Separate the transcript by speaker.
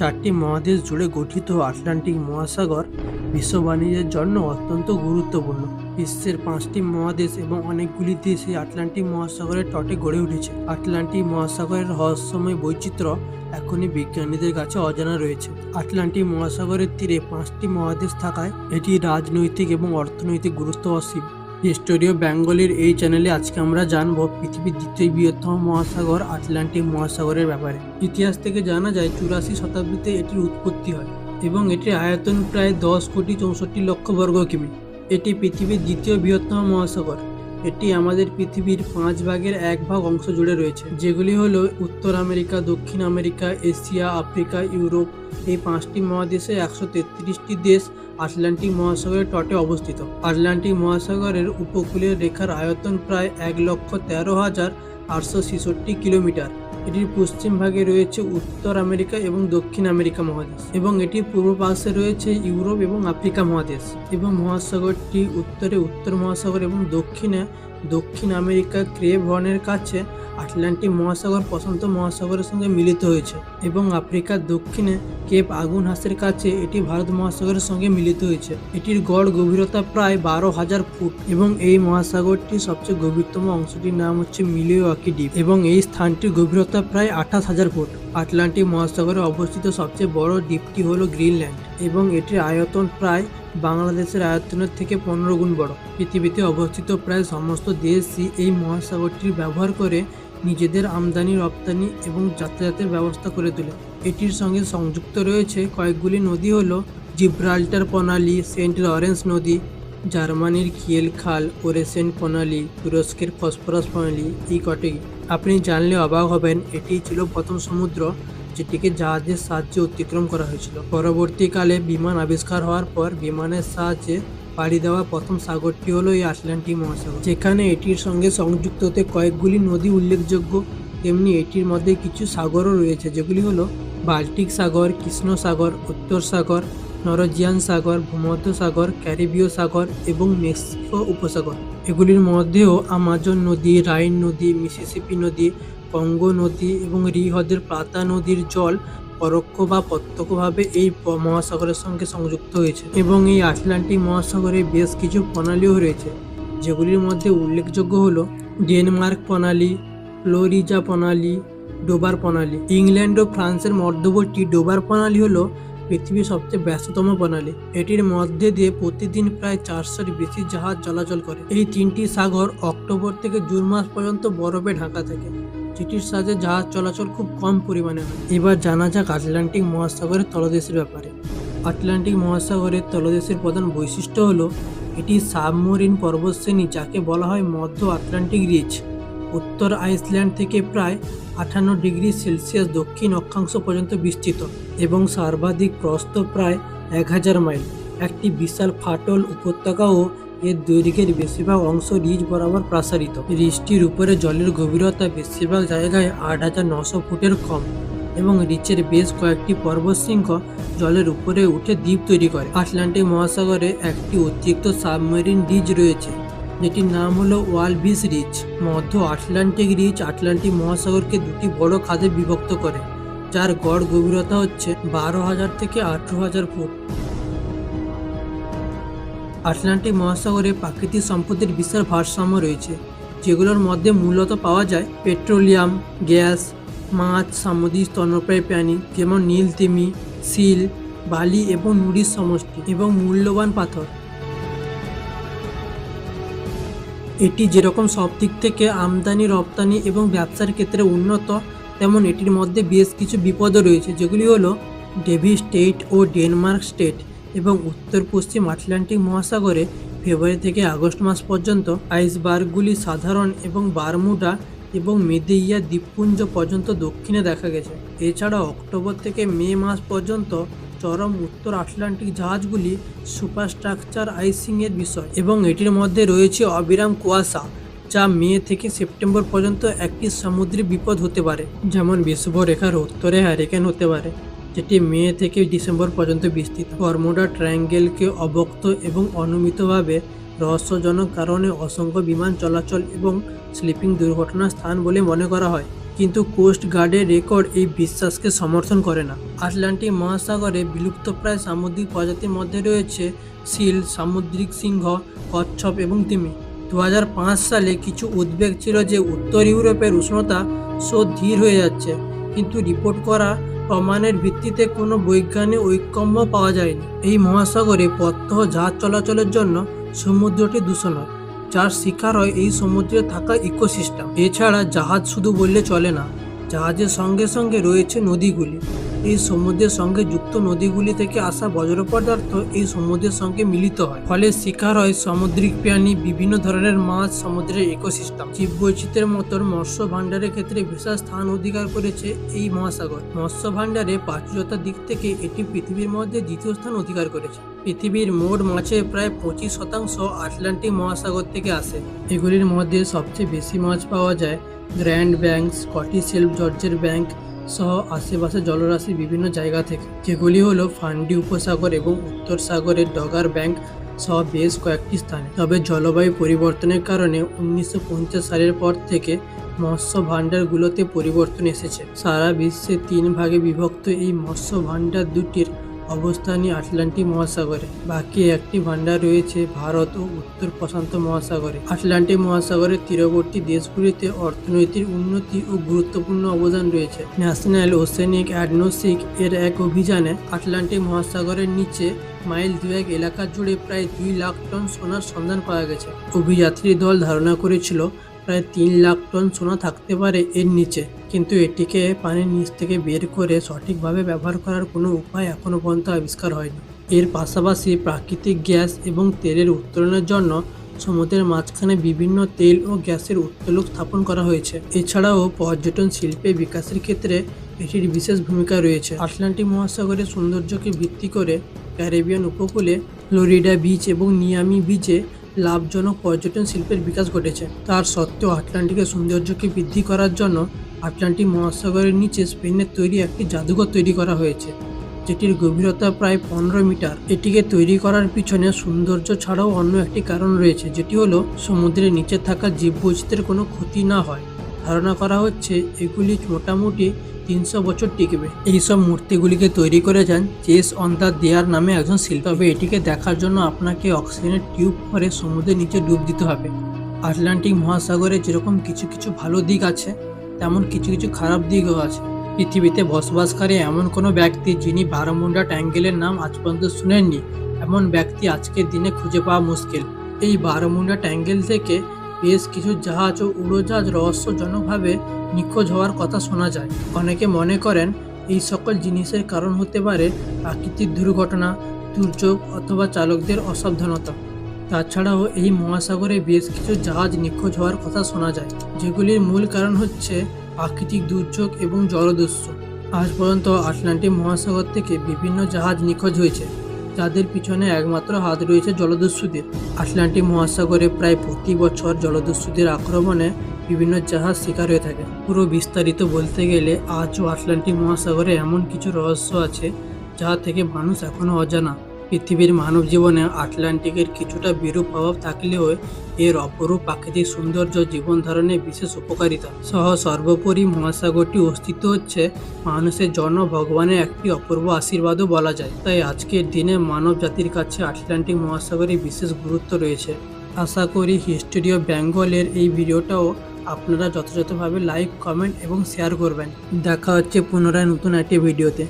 Speaker 1: চারটি মহাদেশ জুড়ে গঠিত আটলান্টিক মহাসাগর বিশ্ব বাণিজ্যের জন্য অত্যন্ত গুরুত্বপূর্ণ। বিশ্বের পাঁচটি মহাদেশ এবং অনেকগুলি দেশ এই আটলান্টিক মহাসাগরের তটে গড়ে উঠেছে। আটলান্টিক মহাসাগরের রহস্যময় বৈচিত্র্য এখনই বিজ্ঞানীদের কাছে অজানা রয়েছে। আটলান্টিক মহাসাগরের তীরে পাঁচটি মহাদেশ থাকায় এটি রাজনৈতিক এবং অর্থনৈতিক গুরুত্ব অসীম। হিস্টোরিও বেঙ্গলির এই চ্যানেলে আজকে আমরা জানব পৃথিবীর দ্বিতীয় বৃহত্তম মহাসাগর, আটলান্টিক মহাসাগরের ব্যাপারে। ইতিহাস থেকে জানা যায়, চুরাশি শতাব্দীতে এটির উৎপত্তি হয় এবং এটির আয়তন প্রায় দশ কোটি চৌষট্টি লক্ষ বর্গ কিমি। এটি পৃথিবীর দ্বিতীয় বৃহত্তম মহাসাগর। এটি আমাদের পৃথিবীর পাঁচ ভাগের এক ভাগ অংশ জুড়ে রয়েছে, যেগুলি হল উত্তর আমেরিকা, দক্ষিণ আমেরিকা, এশিয়া, আফ্রিকা, ইউরোপ। এই পাঁচটি মহাদেশে একশো তেত্রিশটি দেশ আটলান্টিক মহাসাগরের তটে অবস্থিত। আটলান্টিক মহাসাগরের উপকূলীয় রেখার আয়তন প্রায় এক লক্ষ তেরো হাজার আটশো ছেষট্টি কিলোমিটার। এটির পশ্চিম ভাগে রয়েছে উত্তর আমেরিকা এবং দক্ষিণ আমেরিকা মহাদেশ এবং এটির পূর্ব পাশে রয়েছে ইউরোপ এবং আফ্রিকা মহাদেশ এবং মহাসাগরটি উত্তরে উত্তর মহাসাগর এবং দক্ষিণে দক্ষিণ আমেরিকা ক্রেভ হর্নের কাছে আটলান্টিক মহাসাগর প্রশান্ত মহাসাগরের সঙ্গে মিলিত হয়েছে এবং আফ্রিকার দক্ষিণে কেপ আগুন হাসের কাছে এটি ভারত মহাসাগরের সঙ্গে মিলিত হয়েছে। এটির গড় গভীরতা প্রায় বারো হাজার ফুট এবং এই মহাসাগরটির সবচেয়ে গভীরতম অংশটির নাম হচ্ছে মিলিওয়াকি দ্বীপ এবং এই স্থানটির গভীরতা প্রায় আঠাশ হাজার ফুট। আটলান্টিক মহাসাগরে অবস্থিত সবচেয়ে বড় দ্বীপটি হলো গ্রিনল্যান্ড এবং এটির আয়তন প্রায় বাংলাদেশের আয়তনের থেকে পনেরো গুণ বড়। পৃথিবীতে অবস্থিত প্রায় সমস্ত দেশই এই মহাসাগরটির ব্যবহার করে নিজেদের আমদানি, রপ্তানি এবং যাতায়াতের ব্যবস্থা করে তোলে। এটির সঙ্গে সংযুক্ত রয়েছে কয়েকগুলি নদী হলো জিব্রাল্টার প্রণালী, সেন্ট লরেন্স নদী, জার্মানির কিয়েল খাল, ওরেসেন প্রণালী, তুরস্কের ফসফরাস প্রণালী, এই কটি আপনি জানলে অবাক হবেন, এটি ছিল প্রথম সমুদ্র যেটিকে জাহাজের সাহায্যে অতিক্রম করা হয়েছিল। পরবর্তীকালে বিমান আবিষ্কার হওয়ার পর বিমানের সাহায্যে পাড়ি দেওয়া প্রথম সাগরটি হলো এই আটলান্টিক মহাসাগর। যেখানে এটির সঙ্গে সংযুক্ত হতে কয়েকগুলি নদী উল্লেখযোগ্য, তেমনি এটির মধ্যে কিছু সাগরও রয়েছে, যেগুলি হলো বাল্টিক সাগর, কৃষ্ণ সাগর, উত্তর সাগর নরজিয়ান সাগর, ভূমধ্য সাগর, ক্যারিবীয় সাগর এবং মেক্সিকো উপসাগর। এগুলির মধ্যেও আমাজন নদী, রাইন নদী, মিসিসিপি নদী, কঙ্গো নদী এবং রি হ্রদের প্লাতা নদীর জল পরোক্ষ বা প্রত্যক্ষভাবে এই মহাসাগরের সঙ্গে সংযুক্ত হয়েছে এবং এই আটলান্টিক মহাসাগরে বেশ কিছু প্রণালীও রয়েছে, যেগুলির মধ্যে উল্লেখযোগ্য হল ডেনমার্ক প্রণালী ফ্লোরিজা প্রণালী, ডোবার প্রণালী। ইংল্যান্ড ও ফ্রান্সের মধ্যবর্তী ডোবার প্রণালী হলো পৃথিবীর সবচেয়ে ব্যস্ততম প্রণালী এটির মধ্যে দিয়ে প্রতিদিন প্রায় চারশোর বেশি জাহাজ চলাচল করে। এই তিনটি সাগর অক্টোবর থেকে জুন মাস পর্যন্ত বরফে ঢাকা থাকে। যেটির সাথে জাহাজ চলাচল খুব কম পরিমাণে হয়। এবার জানা যাক আটলান্টিক মহাসাগরের তলদেশের ব্যাপারে। আটলান্টিক মহাসাগরের তলদেশের প্রধান বৈশিষ্ট্য হলো, এটি সাবমরিন পর্বতশ্রেণী, যাকে বলা হয় মধ্য আটলান্টিক রিচ উত্তর আইসল্যান্ড থেকে প্রায় আটান্ন ডিগ্রি সেলসিয়াস দক্ষিণ অক্ষাংশ পর্যন্ত বিস্তৃত এবং সর্বাধিক প্রস্ত প্রায় এক হাজার মাইল। একটি বিশাল ফাটল উপত্যকাও এর দৈর্ঘ্যের বেশিরভাগ অংশ রিজ বরাবর প্রসারিত। রিজটির উপরে জলের গভীরতা বেশিরভাগ জায়গায় আট হাজার নশো ফুটের কম এবং রিচের বেশ কয়েকটি পর্বতশৃঙ্গ জলের উপরে উঠে দ্বীপ তৈরি করে। আটলান্টিক মহাসাগরে একটি অতিরিক্ত সাবমেরিন রিজ রয়েছে। যেটির নাম হলো ওয়ালভিস রিচ। মধ্য আটলান্টিক রিচ আটলান্টিক মহাসাগরকে দুটি বড় খাদে বিভক্ত করে, যার গড় গভীরতা হচ্ছে বারো হাজার থেকে আঠেরো হাজার ফুট। আটলান্টিক মহাসাগরে প্রাকৃতিক সম্পদের বিশাল ভারসাম্য রয়েছে, যেগুলোর মধ্যে মূলত পাওয়া যায় পেট্রোলিয়াম, গ্যাস, মাছ সামুদ্রিক স্তন্যপ্রায়ী প্রাণী, যেমন নীল তিমি শিল বালি এবং নুড়ির সমষ্টি এবং মূল্যবান পাথর। এটি যেরকম সব দিক থেকে আমদানি, রপ্তানি এবং ব্যবসার ক্ষেত্রে উন্নত, তেমন এটির মধ্যে বেশ কিছু বিপদও রয়েছে, যেগুলি হলো ডেভি স্টেট ও ডেনমার্ক স্টেট এবং উত্তর পশ্চিম আটলান্টিক মহাসাগরে ফেব্রুয়ারি থেকে আগস্ট মাস পর্যন্ত আইসবার্গগুলি সাধারণ এবং বারমুডা এবং মেদেইয়া দ্বীপপুঞ্জ পর্যন্ত দক্ষিণে দেখা গেছে। এছাড়া অক্টোবর থেকে মে মাস পর্যন্ত চরম উত্তর আটলান্টিক জাহাজগুলি সুপারস্ট্রাকচার আইসিংয়ের বিষয় এবং এটির মধ্যে রয়েছে অবিরাম কুয়াশা, যা মে থেকে সেপ্টেম্বর পর্যন্ত একটি সামুদ্রিক বিপদ হতে পারে, যেমন বিষুবরেখার উত্তরে হ্যারিকেন হতে পারে, যেটি মে থেকে ডিসেম্বর পর্যন্ত বিস্তৃত। বর্মুডা ট্রায়াঙ্গেলকে অবক্ত এবং অনুমিতভাবে রহস্যজনক কারণে অসংখ্য বিমান চলাচল এবং স্লিপিং দুর্ঘটনার স্থান বলে মনে করা হয়। কিন্তু কোস্ট গার্ডের রেকর্ড এই বিশ্বাসকে সমর্থন করে না। আটলান্টিক মহাসাগরে বিলুপ্তপ্রায় সামুদ্রিক প্রজাতির মধ্যে রয়েছে সিল, সামুদ্রিক সিংহ, কচ্ছপ এবং তিমি। দু হাজার পাঁচ সালে কিছু উদ্বেগ ছিল যে উত্তর ইউরোপের উষ্ণতা সো ধীর হয়ে যাচ্ছে, কিন্তু রিপোর্ট করা প্রমাণের ভিত্তিতে কোনো বৈজ্ঞানিক ঐকম্য পাওয়া যায়নি। এই মহাসাগরে প্রত্যহ জাহাজ চলাচলের জন্য সমুদ্রটি দূষণ হয় যার শিকার হয় এই সমুদ্রে থাকা ইকোসিস্টেম। এছাড়া জাহাজ শুধু বললে চলে না, জাহাজের সঙ্গে সঙ্গে রয়েছে নদীগুলি। এই সমুদ্রের সঙ্গে যুক্ত নদীগুলি থেকে আসা বজ্র পদার্থ এই সমুদ্রের সঙ্গে মিলিত হয়। ফলে শিকার হয় সামুদ্রিক প্রাণী, বিভিন্ন ধরনের মাছ, সমুদ্রের ইকোসিস্টেম। জীববৈচিত্র্যের মতো মৎস্য ভাণ্ডারের ক্ষেত্রে বিশাল স্থান অধিকার করেছে এই মহাসাগর। মৎস্য ভাণ্ডারে প্রাচুর্যতার দিক থেকে এটি পৃথিবীর মধ্যে দ্বিতীয় স্থান অধিকার করেছে। পৃথিবীর মোট মাছের প্রায় পঁচিশ শতাংশ আটলান্টিক মহাসাগর থেকে আসে। এগুলির মধ্যে সবচেয়ে বেশি মাছ পাওয়া যায় গ্র্যান্ড ব্যাংক, স্কটিশ সেল্ফ জর্জের ব্যাংক সহ আশেপাশে জলরাশির বিভিন্ন জায়গা থেকে। যেগুলি হলো ফান্ডি উপসাগর এবং উত্তর সাগরের ডগার ব্যাংক সহ বেশ কয়েকটি স্থানে। তবে জলবায়ু পরিবর্তনের কারণে উনিশশো পঞ্চাশ সালের পর থেকে মৎস্য ভাণ্ডারগুলোতে পরিবর্তন এসেছে। সারা বিশ্বে তিন ভাগে বিভক্ত এই মৎস্য ভাণ্ডার দুটির অবস্থানই আটলান্টিক মহাসাগরে। বাকি একটি ভাণ্ডার রয়েছে ভারত ও উত্তর প্রশান্ত মহাসাগরে। আটলান্টিক মহাসাগরের তীরবর্তী দেশগুলিতে অর্থনৈতিক উন্নতি ও গুরুত্বপূর্ণ অবদান রয়েছে। ন্যাশনাল ওশেনিক অ্যাডনোসিক এর এক অভিযানে আটলান্টিক মহাসাগরের নিচে মাইল দুয়েক এলাকা জুড়ে প্রায় দুই লাখ টন সোনার সন্ধান পাওয়া গেছে। অভিযাত্রী দল ধারণা করেছিল প্রায় তিন লাখ টন সোনা থাকতে পারে এর নিচে। কিন্তু এটিকে পানির নিচ থেকে বের করে সঠিকভাবে ব্যবহার করার কোনো উপায় এখনও পর্যন্ত আবিষ্কার হয়নি। এর পাশাপাশি প্রাকৃতিক গ্যাস এবং তেলের উত্তোলনের জন্য সমুদ্রের মাঝখানে বিভিন্ন তেল ও গ্যাসের উত্তোলক স্থাপন করা হয়েছে। এছাড়াও পর্যটন শিল্পে বিকাশের ক্ষেত্রে এটির বিশেষ ভূমিকা রয়েছে। আটলান্টিক মহাসাগরের সৌন্দর্যকে ভিত্তি করে ক্যারিবিয়ান উপকূলে ফ্লোরিডা বিচ এবং নিয়ামি বিচে লাভজনক পর্যটন শিল্পের বিকাশ ঘটেছে। তার সত্ত্বেও আটলান্টিকের সৌন্দর্যকে বৃদ্ধি করার জন্য আটলান্টিক মহাসাগরের নিচে স্পেনের তৈরি একটি জাদুঘর তৈরি করা হয়েছে, যেটির গভীরতা প্রায় পনেরো মিটার। এটিকে তৈরি করার পিছনে সৌন্দর্য ছাড়াও অন্য একটি কারণ রয়েছে, যেটি হলো সমুদ্রের নিচে থাকা জীববৈচিত্র্যের কোনো ক্ষতি না হয়। ধারণা করা হচ্ছে এগুলি মোটামুটি তিনশো বছর টিকবে। এইসব মূর্তিগুলিকে তৈরি করেছেন চেস অন দ্য দেয়ার নামে একজন শিল্পী। তবে এটিকে দেখার জন্য আপনাকে অক্সিজেনের টিউব করে সমুদ্রের নিচে ডুব দিতে হবে। আটলান্টিক মহাসাগরে যেরকম কিছু কিছু ভালো দিক আছে, তেমন কিছু কিছু খারাপ দিকও আছে। পৃথিবীতে বসবাসকারী এমন কোনো ব্যক্তি যিনি বারমুন্ডা ট্যাঙ্গেলের নাম আজ পর্যন্ত শুনেননি, এমন ব্যক্তি আজকের দিনে খুঁজে পাওয়া মুশকিল। এই বারমুন্ডা ট্যাঙ্গেল থেকে বেশ কিছু জাহাজ ও উড়োজাহাজ রহস্যজনকভাবে নিখোঁজ হওয়ার কথা শোনা যায়। অনেকে মনে করেন এই সকল জিনিসের কারণ হতে পারে প্রাকৃতিক দুর্ঘটনা, দুর্যোগ অথবা চালকদের অসাবধানতা। তাছাড়াও এই মহাসাগরে বেশ কিছু জাহাজ নিখোঁজ হওয়ার কথা শোনা যায়, যেগুলির মূল কারণ হচ্ছে প্রাকৃতিক দুর্যোগ এবং জলদস্যু। আজ পর্যন্ত আটলান্টিক মহাসাগর থেকে বিভিন্ন জাহাজ নিখোঁজ হয়েছে। যাদের পিছনে একমাত্র হাত রয়েছে জলদস্যুদের। আটলান্টিক মহাসাগরে প্রায় প্রতি বছর জলদস্যুদের আক্রমণে বিভিন্ন জাহাজ শিকার হয়ে থাকে। পুরো বিস্তারিত বলতে গেলে আজও আটলান্টিক মহাসাগরে এমন কিছু রহস্য আছে যা থেকে মানুষ এখনও অজানা। পৃথিবীর মানব জীবনে আটলান্টিকের কিছুটা বিরূপ প্রভাব থাকলেও এর অপরূপ প্রাকৃতিক সৌন্দর্য জীবন ধারণের বিশেষ উপকারিতা। সহ সর্বোপরি মহাসাগরটি অস্তিত্ব হচ্ছে মানুষের জন্য ভগবানের একটি অপূর্ব আশীর্বাদও বলা যায়। তাই আজকের দিনে মানব জাতির কাছে আটলান্টিক মহাসাগরের বিশেষ গুরুত্ব রয়েছে। আশা করি হিস্টোরি অফ বেঙ্গলের এই ভিডিওটাও আপনারা যথাযথভাবে লাইক, কমেন্ট এবং শেয়ার করবেন। দেখা হচ্ছে পুনরায় নতুন একটি ভিডিওতে।